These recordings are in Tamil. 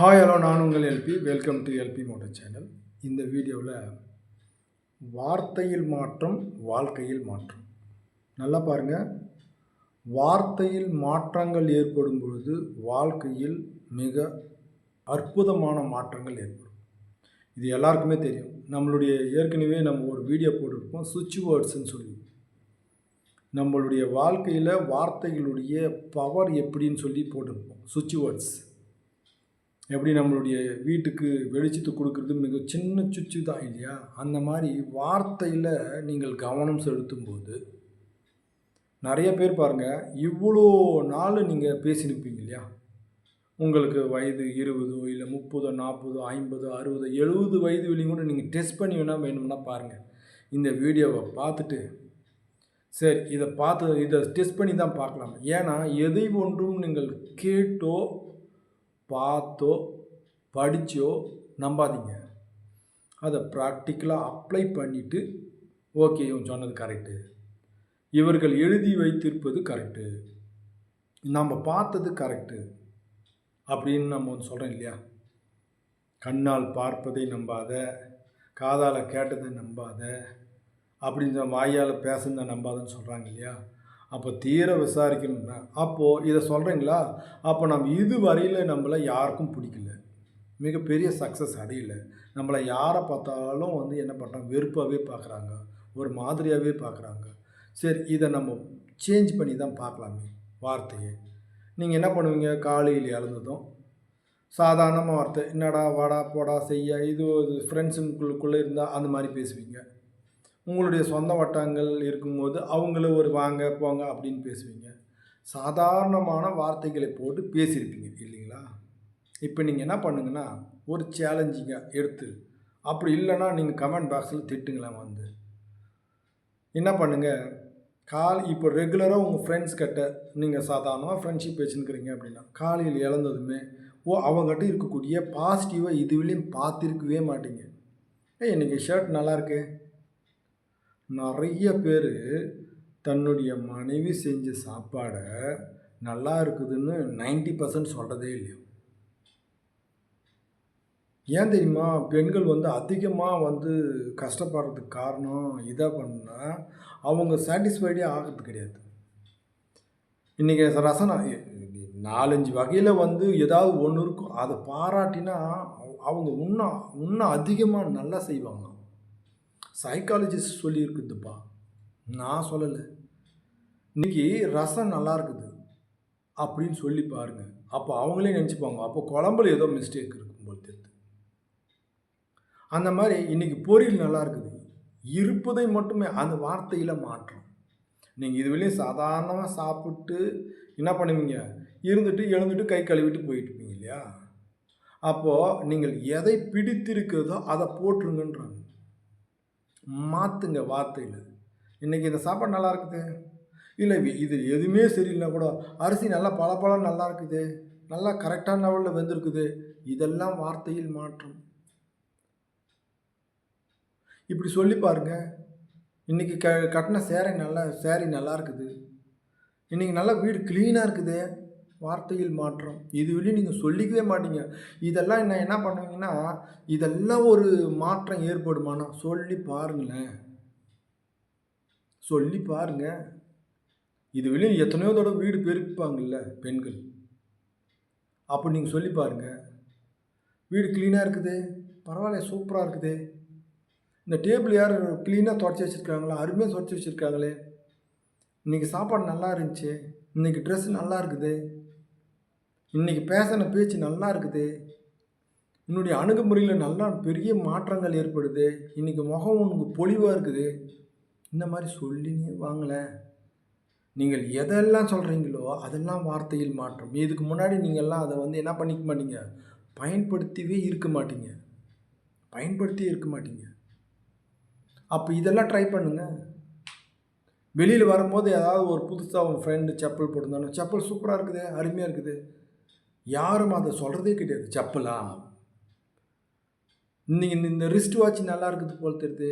ஹாய் ஹலோ நான் உங்கள் LP welcome to LP motor channel இந்த வீடியோவில் வார்த்தையில் மாற்றம் வாழ்க்கையில் மாற்றம். நல்லா பாருங்கள் வார்த்தையில் மாற்றங்கள் ஏற்படும் பொழுது வாழ்க்கையில் மிக அற்புதமான மாற்றங்கள் ஏற்படும். இது எல்லாருக்குமே தெரியும். நம்மளுடைய ஏற்கனவே நம்ம ஒரு வீடியோ போட்டிருப்போம் சுவிட்ச் வேர்ட்ஸ்ன்னு சொல்லி. நம்மளுடைய வாழ்க்கையில் வார்த்தைகளுடைய பவர் எப்படின்னு சொல்லி போட்டிருப்போம் சுவிட்ச் வேர்ட்ஸ். எப்படி நம்மளுடைய வீட்டுக்கு வெளிச்சத்தை கொடுக்கறது மிக சின்ன சுச்சு தான் இல்லையா? அந்த மாதிரி வார்த்தையில் நீங்கள் கவனம் செலுத்தும்போது நிறைய பேர் பாருங்கள் இவ்வளோ நாள் நீங்கள் பேசியிருப்பீங்க இல்லையா? உங்களுக்கு வயது இருபதோ இல்லை முப்பதோ நாற்பதோ ஐம்பதோ அறுபதோ எழுபது வயது வரையும் கூட நீங்கள் டெஸ்ட் பண்ணி வேணால் வேணும்னா பாருங்கள் இந்த வீடியோவை பார்த்துட்டு சரி இதை பார்த்து இதை டெஸ்ட் பண்ணி தான் பார்க்கலாம். ஏன்னா எதை ஒன்றும் நீங்கள் கேட்டோ பார்த்தோ படித்தோ நம்பாதீங்க. அதை ப்ராக்டிக்கலாக அப்ளை பண்ணிவிட்டு ஓகே இவன் சொன்னது கரெக்டு இவர்கள் எழுதி வைத்திருப்பது கரெக்டு நம்ம பார்த்தது கரெக்டு அப்படின்னு நம்ம வந்து சொல்கிறோம் இல்லையா? கண்ணால் பார்ப்பதை நம்பாத காதால் கேட்டதை நம்பாத அப்படின்னு வாயால் பேசுனதை நம்பாதன்னு சொல்கிறாங்க இல்லையா? அப்போ தீர விசாரிக்கணும்னா அப்போது இதை சொல்கிறீங்களா அப்போ நம்ம இது வரையில் நம்மளை யாருக்கும் பிடிக்கல. மிகப்பெரிய சக்ஸஸ் அடையில. நம்மளை யாரை பார்த்தாலும் வந்து என்ன பண்ணுறாங்க வெறுப்பாகவே பார்க்குறாங்க. ஒரு மாதிரியாகவே பார்க்குறாங்க. சரி இதை நம்ம சேஞ்ச் பண்ணி தான் பார்க்கலாமே வார்த்தையை. நீங்கள் என்ன பண்ணுவீங்க? காலையில் இழந்ததும் சாதாரணமாக வார்த்தை. என்னடா வாடா போடா செய்ய இது ஃப்ரெண்ட்ஸுங்களுக்குள்ளே இருந்தால் அந்த மாதிரி பேசுவீங்க. உங்களுடைய சொந்த வட்டங்கள் இருக்கும்போது அவங்கள ஒரு வாங்க போங்க அப்படின்னு பேசுவீங்க. சாதாரணமான வார்த்தைகளை போட்டு பேசியிருப்பீங்க இல்லைங்களா? இப்போ நீங்கள் என்ன பண்ணுங்கன்னா ஒரு சேலஞ்சிங்காக எடுத்து அப்படி இல்லைன்னா நீங்கள் கமெண்ட் பாக்ஸில் திட்டுங்களேன் வந்து. என்ன பண்ணுங்கள் கால் இப்போ ரெகுலராக உங்கள் ஃப்ரெண்ட்ஸ் கிட்ட நீங்கள் சாதாரணமாக ஃப்ரெண்ட்ஷிப் வச்சுருக்கிறீங்க அப்படின்னா காலையில் இழந்ததுமே ஓ அவங்ககிட்ட இருக்கக்கூடிய பாசிட்டிவாக இதுவிலையும் பார்த்துருக்கவே மாட்டீங்க. ஏ இன்றைக்கி ஷர்ட் நல்லாயிருக்கு நிறைய பேர் தன்னுடைய மனைவி செஞ்ச சாப்பாடை நல்லா இருக்குதுன்னு நைன்டி பர்சன்ட் சொல்கிறதே இல்லையோ? ஏன் தெரியுமா? பெண்கள் வந்து அதிகமாக வந்து கஷ்டப்படுறதுக்கு காரணம் இதை பண்ணால் அவங்க சாட்டிஸ்ஃபைடே ஆகிறது கிடையாது. இன்றைக்கி ரசனா நாலஞ்சு வகையில் வந்து ஏதாவது ஒன்று இருக்கும். அதை பாராட்டினா அவங்க இன்னும் இன்னும் அதிகமாக நல்லா செய்வாங்க சைக்காலஜிஸ்ட் சொல்லியிருக்குதுப்பா. நான் சொல்லலை. இன்றைக்கி ரசம் நல்லா இருக்குது அப்படின்னு சொல்லி பாருங்கள் அப்போ அவங்களே நினச்சிப்பாங்க அப்போ குழம்புல ஏதோ மிஸ்டேக் இருக்கும் போல் தெரியுது. அந்த மாதிரி இன்றைக்கி பொரியல் நல்லா இருக்குது. இருப்பதை மட்டுமே அந்த வார்த்தையில் மாற்றம் நீங்கள் இதுவரையும் சாதாரணமாக சாப்பிட்டு என்ன பண்ணுவீங்க? இருந்துட்டு எழுந்துட்டு கை கழுவிட்டு போயிட்டு இருப்பீங்க இல்லையா? அப்போது நீங்கள் எதை பிடித்திருக்கிறதோ அதை போட்டுருங்கன்றாங்க மாற்றுங்க வார்த்தையில். இன்றைக்கி இந்த சாப்பாடு நல்லா இருக்குது? இல்லை இது எதுவுமே சரியில்லை கூட. அரிசி நல்லா பல நல்லா இருக்குது. நல்லா கரெக்டான லெவலில் வெந்திருக்குது. இதெல்லாம் வார்த்தையில் மாற்றம். இப்படி சொல்லி பாருங்க. இன்றைக்கி க கட்டின சேரை நல்லா சேரீ நல்லா இருக்குது. இன்றைக்கி நல்லா வீடு க்ளீனாக இருக்குது. வார்த்தையில் மாற்றம். இது வெளியே நீங்கள் சொல்லிக்கவே மாட்டீங்க. இதெல்லாம் என்ன என்ன பண்ணுவீங்கன்னா இதெல்லாம் ஒரு மாற்றம் ஏற்படுமானா சொல்லி பாருங்களேன். சொல்லி பாருங்க. இது வெளியே எத்தனையோ தடவை வீடு பெருப்பாங்கல்ல பெண்கள். அப்போ நீங்கள் சொல்லி பாருங்கள் வீடு க்ளீனாக இருக்குது? பரவாயில்ல சூப்பராக இருக்குது. இந்த டேபிள் யார் க்ளீனாக தொடச்சி வச்சுருக்காங்களா? அருமையாக தொடச்சி வச்சுருக்காங்களே. இன்றைக்கி சாப்பாடு நல்லா இருந்துச்சு. இன்றைக்கி ட்ரெஸ் நல்லா இருக்குது. இன்றைக்கி பேசின பேச்சு நல்லா இருக்குது. என்னுடைய அணுகுமுறையில் நல்லா பெரிய மாற்றங்கள் ஏற்படுது. இன்றைக்கி முகம் உனக்கு பொலிவாக இருக்குது. இந்த மாதிரி சொல்லினே வாங்கலை. நீங்கள் எதெல்லாம் சொல்கிறீங்களோ அதெல்லாம் வார்த்தையில் மாற்றம். இதுக்கு முன்னாடி நீங்கள்லாம் அதை வந்து என்ன பண்ணிக்க மாட்டீங்க? பயன்படுத்தியே இருக்க மாட்டீங்க. பயன்படுத்தி இருக்க மாட்டீங்க. அப்போ இதெல்லாம் ட்ரை பண்ணுங்கள் வெளியில் வரும்போது ஏதாவது ஒரு புதுசாக உன் ஃப்ரெண்டு செப்பல் போட்டிருந்தானோ செப்பல் சூப்பராக இருக்குது அருமையாக இருக்குது. யாரும் அதை சொல்கிறதே கிடையாது. செப்பலா. இன்றைக்கி இந்த ரிஸ்ட் வாட்ச் நல்லா இருக்குது போல் தெரியுது.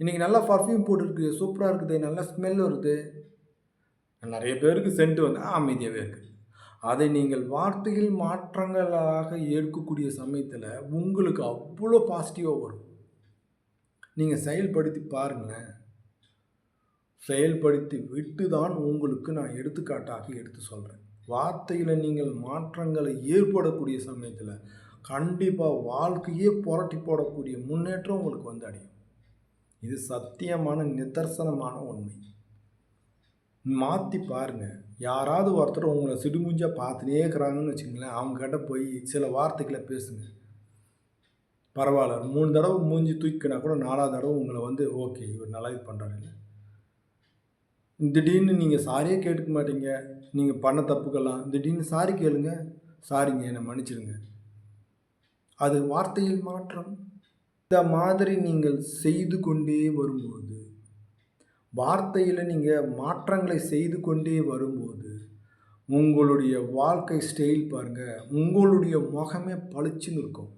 இன்றைக்கி நல்லா பர்ஃப்யூம் போட்டுருக்கு. சூப்பராக இருக்குது. நல்லா ஸ்மெல் வருது. நிறைய பேருக்கு சென்ட் வந்து அமைதியாகவே இருக்குது அதை நீங்கள் வார்த்தையில் மாற்றங்களாக எடுக்கக்கூடிய சமயத்தில் உங்களுக்கு அவ்வளோ பாசிட்டிவாக வரும். நீங்கள் செயல்படுத்தி பாருங்களேன். செயல்படுத்தி விட்டு தான் உங்களுக்கு நான் எடுத்துக்காட்டாக எடுத்து சொல்கிறேன் வார்த்தையில் நீங்கள் மாற்றங்களை ஏற்படக்கூடிய சமயத்தில் கண்டிப்பாக வாழ்க்கையே புரட்டி போடக்கூடிய முன்னேற்றம் உங்களுக்கு வந்து அடையும். இது சத்தியமான நிதர்சனமான உண்மை. மாற்றி பாருங்கள் யாராவது ஒருத்தர் உங்களை சிடுமுஞ்சாக பார்த்துனே இருக்கிறாங்கன்னு வச்சுங்களேன் அவங்கக்கிட்ட போய் சில வார்த்தைகளை பேசுங்க. பரவாயில்ல மூணு தடவை மூஞ்சி தூக்கினா கூட நாலாவது தடவை உங்களை வந்து ஓகே இவர் நல்லா இது பண்ணுறாரு திடீர்னு நீங்கள் சாரியே கேட்டுக்க மாட்டீங்க. நீங்கள் பண்ண தப்புக்கெல்லாம் திடீர்னு சாரி கேளுங்க. சாரிங்க என்னை மன்னிச்சிடுங்க. அது வார்த்தையில் மாற்றம். இந்த மாதிரி நீங்கள் செய்து கொண்டே வரும்போது வார்த்தையில் நீங்கள் மாற்றங்களை செய்து கொண்டே வரும்போது உங்களுடைய வாழ்க்கை ஸ்டைல் பாருங்கள் உங்களுடைய முகமே பளிச்சுன்னு இருக்கும்.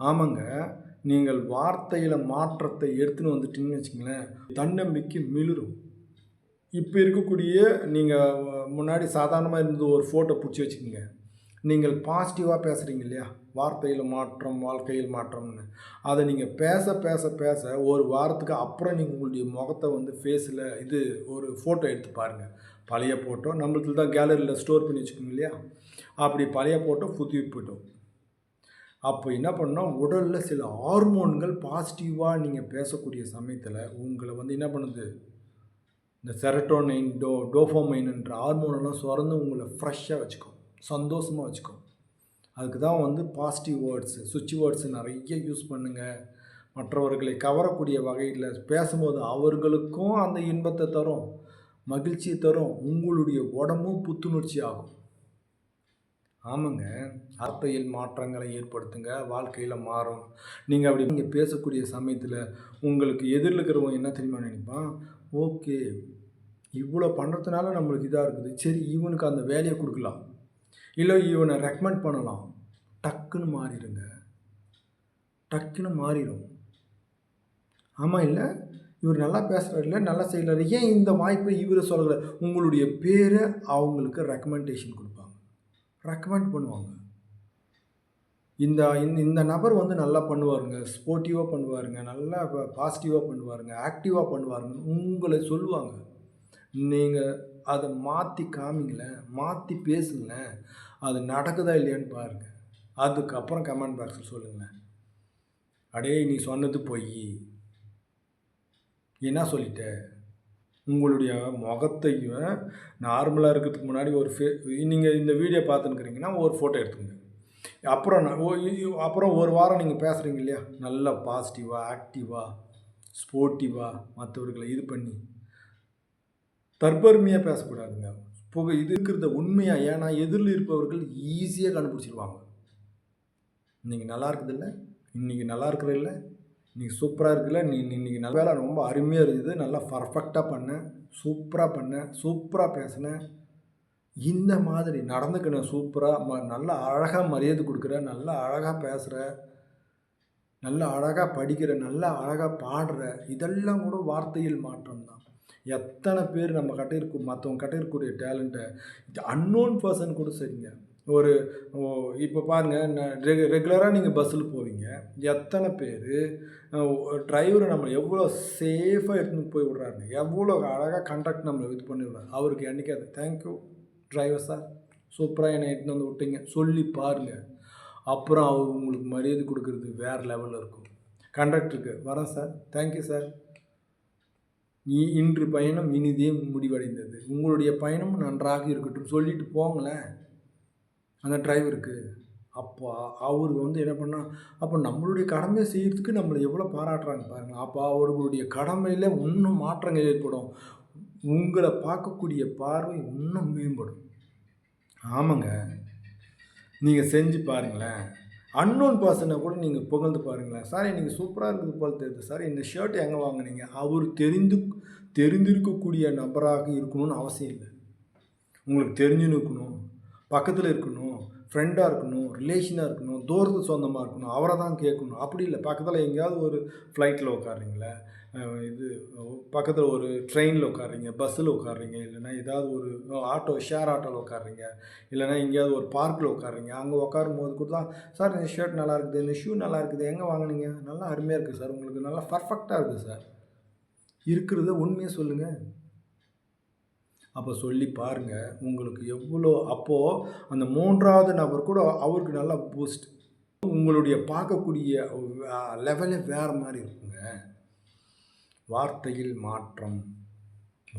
ஆமாங்க நீங்கள் வார்த்தையில் மாற்றத்தை எடுத்துன்னு வந்துட்டீங்கன்னு வச்சுங்களேன் தன்னம்பிக்கை மிளிரும். இப்போ இருக்கக்கூடிய நீங்கள் முன்னாடி சாதாரணமாக இருந்தது ஒரு ஃபோட்டோ பிடிச்சி வச்சுக்கோங்க. நீங்கள் பாசிட்டிவாக பேசுகிறீங்க இல்லையா? வார்த்தையில் மாற்றம் வாழ்க்கையில் மாற்றம்னு. அதை நீங்கள் பேச பேச பேச ஒரு வாரத்துக்கு அப்புறம் நீங்கள் உங்களுடைய முகத்தை வந்து ஃபேஸில் இது ஒரு ஃபோட்டோ எடுத்து பாருங்கள் பழைய ஃபோட்டோ நம்மளுக்கு தான் கேலரியில் ஸ்டோர் பண்ணி வச்சுக்கோங்க இல்லையா? அப்படி பழைய ஃபோட்டோ புத்தி போய்ட்டோம் அப்போ என்ன பண்ணோம் உடலில் சில ஹார்மோன்கள் பாசிட்டிவாக நீங்கள் பேசக்கூடிய சமயத்தில் உங்களை வந்து என்ன பண்ணுது? இந்த செரட்டோனைன் டோ டோஃபோமைன்ன்ற ஹார்மோனெல்லாம் சுரந்து உங்களை ஃப்ரெஷ்ஷாக வச்சுக்கும். சந்தோஷமாக வச்சுக்கும். அதுக்கு தான் வந்து பாசிட்டிவ் வேர்ட்ஸு சுவிட்ச் வேர்ட்ஸு நிறைய யூஸ் பண்ணுங்கள் மற்றவர்களை கவரக்கூடிய வகையில் பேசும்போது அவர்களுக்கும் அந்த இன்பத்தை தரும். மகிழ்ச்சியை தரும். உங்களுடைய உடம்பும் புத்துணர்ச்சி ஆகும். ஆமாங்க. வார்த்தையில் மாற்றங்களை ஏற்படுத்துங்க. வாழ்க்கையில் மாறும். நீங்கள் அப்படி நீங்கள் பேசக்கூடிய சமயத்தில் உங்களுக்கு எதிரில் இருக்கிறவங்க என்ன தெரியுமா நினைப்பான்? ஓகே. இவ்வளோ பண்ணுறதுனால நம்மளுக்கு இதாக இருக்குது. சரி இவனுக்கு அந்த வேலையை கொடுக்கலாம். இல்லை இவனை ரெக்கமெண்ட் பண்ணலாம். டக்குன்னு மாறிடுங்க. டக்குன்னு மாறிடும். ஆமாம் இல்லை? இவர் நல்லா பேசுகிறாரு இல்லை? நல்லா செய்கிறாரு ஏன் இந்த வாய்ப்பை இவரை சொல்லலை உங்களுடைய பேரை அவங்களுக்கு ரெக்கமெண்டேஷன் கொடுப்பாங்க. ரெக்கமெண்ட் பண்ணுவாங்க. இந்த இந்த இந்த நபர் வந்து நல்லா பண்ணுவாருங்க. ஸ்போர்ட்டிவாக பண்ணுவாருங்க. நல்லா பாசிட்டிவாக பண்ணுவாருங்க. ஆக்டிவாக பண்ணுவாருங்க உங்களை சொல்லுவாங்க. நீங்கள் அதை மாற்றி காமிங்களேன் மாற்றி பேசுங்களேன் அது நடக்குதா இல்லையான்னு பாருங்கள் அதுக்கப்புறம் கமெண்ட் பாக்ஸில் சொல்லுங்களேன். அடே நீ சொன்னது பொய். என்ன சொல்லிட்ட? உங்களுடைய முகத்தையும் நார்மலாக இருக்கிறதுக்கு முன்னாடி ஒரு ஃபே நீங்கள் இந்த வீடியோ பார்த்துன்னுக்குறீங்கன்னா ஒரு ஃபோட்டோ எடுத்துக்கோங்க. அப்புறம் நான் ஓ அப்புறம் ஒரு வாரம் நீங்கள் பேசுகிறீங்க இல்லையா? நல்லா பாசிட்டிவாக ஆக்டிவாக ஸ்போர்ட்டிவாக மற்றவர்களை இது பண்ணி. தற்பெருமையாக பேசக்கூடாதுங்க. புகை இது இருக்கிறத உண்மையாக ஏன்னா எதிரில் இருப்பவர்கள் ஈஸியாக கண்டுபிடிச்சிருவாங்க. இன்னைக்கு நல்லா இருக்குதுல்ல இன்றைக்கி நல்லா இருக்கிற இல்லை? இன்றைக்கி சூப்பராக இருக்குல்ல நீ இன்றைக்கி நல்ல வேலை ரொம்ப அருமையாக இருக்குது. நல்லா பர்ஃபெக்டாக பண்ணேன் சூப்பராக பண்ணேன் சூப்பராக பேசினேன் இந்த மாதிரி நடந்துக்கணும் சூப்பராக ம நல்லா அழகாக மரியாதை கொடுக்குற நல்லா அழகாக பேசுகிற நல்லா அழகாக படிக்கிற நல்லா அழகாக பாடுற இதெல்லாம் கூட வார்த்தையில் மாற்றம் தான் எத்தனை பேர் நம்ம கிட்ட இருக்கும் மற்றவங்க கிட்ட இருக்கக்கூடிய டேலண்ட்டை அன்னோன் பர்சன் கூட சரிங்க. ஒரு இப்போ பாருங்கள் ரெகு ரெகுலராக நீங்கள் பஸ்ஸில் போவீங்க. எத்தனை பேர் டிரைவரை நம்ம எவ்வளோ சேஃபாக எடுத்துன்னு போய் விட்றாருங்க. எவ்வளோ அழகாக கண்டக்ட் நம்மளை இது பண்ணி விட்றாரு. அவருக்கு என்னைக்காது தேங்க்யூ டிரைவர் சார் சூப்பராக என்னை எடுத்துன்னு வந்து விட்டீங்க. சொல்லி பாருங்கள் அப்புறம் அவர் உங்களுக்கு மரியாதை கொடுக்கறது வேறு லெவலில் இருக்கும். கண்டக்டருக்கு வரேன் சார் தேங்க்யூ சார் இன்று பயணம் இனிதே முடிவடைந்தது. உங்களுடைய பயணம் நன்றாக இருக்கட்டும். சொல்லிட்டு போங்களேன். அந்த டிரைவருக்கு. அப்போ அவர் வந்து என்ன பண்ணா அப்போ நம்மளுடைய கடமையை செய்கிறதுக்கு நம்மளை எவ்வளோ பாராட்டுறாங்க பாருங்கள் அப்போ அவர்களுடைய கடமையில் இன்னும் மாற்றங்கள் ஏற்படும். உங்களை பார்க்கக்கூடிய பார்வை இன்னும் மேம்படும். ஆமாங்க. நீங்கள் செஞ்சு பாருங்களேன். அன்னோன் பர்சனை கூட நீங்கள் புகழ்ந்து பாருங்களேன். சார் எனக்கு சூப்பராக இருக்குது போல் தெரியுது. சார் இந்த ஷர்ட் எங்கே வாங்குனீங்க? அவர் தெரிந்து தெரிந்திருக்கக்கூடிய நபராக இருக்கணும்னு அவசியம் இல்லை. உங்களுக்கு தெரிஞ்சுன்னு இருக்கணும் பக்கத்தில் இருக்கணும் ஃப்ரெண்டாக இருக்கணும் ரிலேஷனாக இருக்கணும் தூரத்து சொந்தமாக இருக்கணும் அவரை தான் கேட்கணும். அப்படி இல்லை. பக்கத்தில் எங்கேயாவது ஒரு ஃப்ளைட்டில் உட்காருங்களேன் இது பக்கத்தில் ஒரு ட்ரெயினில் உட்காடுறீங்க பஸ்ஸில் உட்காடுறீங்க இல்லைன்னா ஏதாவது ஒரு ஆட்டோ ஷேர் ஆட்டோவில் உட்காடுறீங்க இல்லைன்னா எங்கேயாவது ஒரு பார்க்கில் உட்காடுறீங்க அங்கே உட்காரும் போது கூட தான் சார் இந்த ஷர்ட் நல்லா இருக்குது இந்த ஷூ நல்லா இருக்குது எங்கே வாங்குனீங்க? நல்லா அருமையாக இருக்குது சார் உங்களுக்கு நல்லா பர்ஃபெக்டாக இருக்குது சார். இருக்கிறத உண்மையை சொல்லுங்கள் அப்போ சொல்லி பாருங்கள் உங்களுக்கு எவ்வளோ அப்போது அந்த மூன்றாவது நபர் கூட அவருக்கு நல்லா பூஸ்ட் உங்களுடைய பார்க்கக்கூடிய லெவலே வேறு மாதிரி இருக்குங்க. வார்த்தையில் மாற்றம்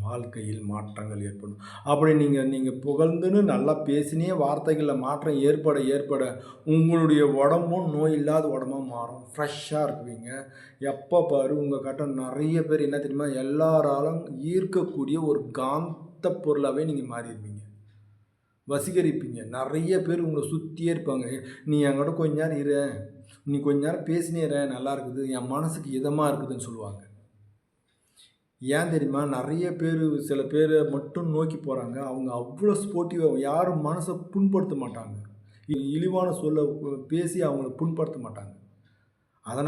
வாழ்க்கையில் மாற்றங்கள் ஏற்படும். அப்படி நீங்கள் நீங்கள் புகழ்ந்துன்னு நல்லா பேசினே வார்த்தைகளில் மாற்றம் ஏற்பட ஏற்பட உங்களுடைய உடம்பும் நோய் இல்லாத உடம்பா மாறும். ஃப்ரெஷ்ஷாக இருக்குவீங்க. எப்போ பாரு உங்கள் கிட்ட நிறைய பேர் என்ன தெரியுமா? எல்லாராலும் ஈர்க்கக்கூடிய ஒரு காந்த பொருளாகவே நீங்கள் மாறிடுவீங்க. வசீகரிப்பீங்க. நிறைய பேர் உங்களை சுற்றியே இருப்பாங்க. நீ என்கிட்ட கொஞ்ச நேரம் இரு. நீ கொஞ்ச நேரம் பேசினேற நல்லா இருக்குது. என் மனசுக்கு இதமாக இருக்குதுன்னு சொல்லுவாங்க. ஏன் தெரியுமா? நிறைய பேர் சில பேரை மட்டும் நோக்கி போகிறாங்க அவங்க அவ்வளோ ஸ்போர்ட்டிவாக யாரும் மனசை புண்படுத்த மாட்டாங்க. இழிவான சொல்ல பேசி அவங்கள புண்படுத்த மாட்டாங்க.